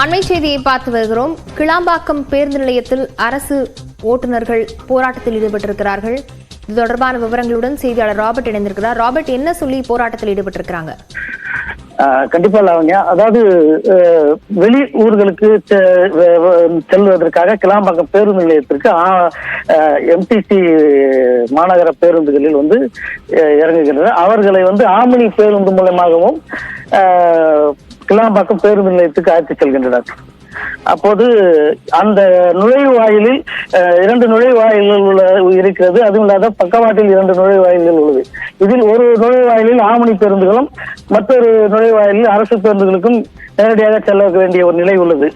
அண்மை செய்தியை பார்த்து வருகிறோம். கிளாம்பாக்கம் பேருந்து நிலையத்தில் அரசு ஓட்டுநர்கள் போராட்டத்தில் ஈடுபட்டிருக்கிறார்கள். இது தொடர்பான விவரங்களுடன் செய்தியாளர் ராபர்ட் இணைந்திருக்கிறார். ராபர்ட் என்ன சொல்லி போராட்டத்தில் ஈடுபட்டிருக்கிறாங்க? கண்டிப்பா லாவண்யா. அதாவது வெளி ஊர்களுக்கு செல்வதற்காக கிளாம்பாக்கம் பேருந்து நிலையத்திற்கு எம்டிசி மாநகர பேருந்துகளில் வந்து இறங்குகின்றனர். அவர்களை வந்து ஆமினி பேருந்து மூலமாகவும் கிளாம்பாக்கம் பேருந்து நிலையத்துக்கு அழைத்து செல்கின்றனர். அப்போது அந்த நுழைவாயிலில் இரண்டு நுழைவாயில்கள் உள்ள இருக்கிறது. அதுவும் இல்லாத பக்கவாட்டில் இரண்டு நுழைவாயில்கள் உள்ளது. இதில் ஒரு நுழைவாயிலில் ஆமணி பேருந்துகளும் மற்றொரு நுழைவாயிலில் அரசு பேருந்துகளுக்கும் நேரடியாக செல்ல வேண்டிய ஒரு நிலை உள்ளது.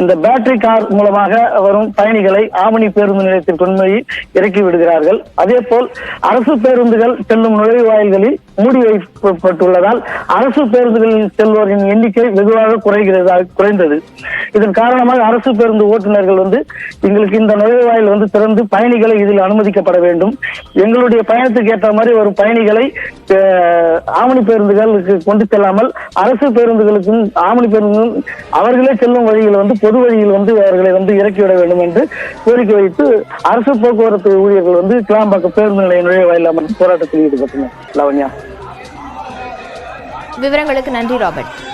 இந்த பேட்டரி கார் மூலமாக வரும் பயணிகளை ஆமணி பேருந்து நிலையத்தில் கொண்டு போய் இறக்கி விடுகிறார்கள். அதே போல் அரசு பேருந்துகள் செல்லும் நுழைவாயில்களில் மூடி வைக்கப்பட்டுள்ளதால் அரசு பேருந்துகளில் செல்வோரின் எண்ணிக்கை வெகுவாக குறைகிறதா குறைந்தது. இதன் காரணமாக அரசு பேருந்து ஓட்டுநர்கள் வந்து எங்களுக்கு இந்த நுழைவாயில் வந்து திறந்து பயணிகளை இதில் அனுமதிக்கப்பட வேண்டும். எங்களுடைய பயணத்துக்கு ஏற்ற மாதிரி ஒரு பயணிகளை ஆவணி ஆமணி பேருந்துகளுக்கு கொண்டு செல்லாமல் அரசு பேருந்துகளுக்கும் ஆமணி பேருந்துகளும் அவர்களே செல்லும் வழியில் வந்து பொது வழியில் வந்து அவர்களை வந்து இறக்கிவிட வேண்டும் என்று கோரிக்கை வைத்து அரசு போக்குவரத்து ஊழியர்கள் வந்து கிளாம்பாக்கம் பேருந்து நிலைய நுழைய அமர்ந்து போராட்டத்தில் ஈடுபட்டனர். லவண்யா. விவரங்களுக்கு நன்றி ராபர்ட்.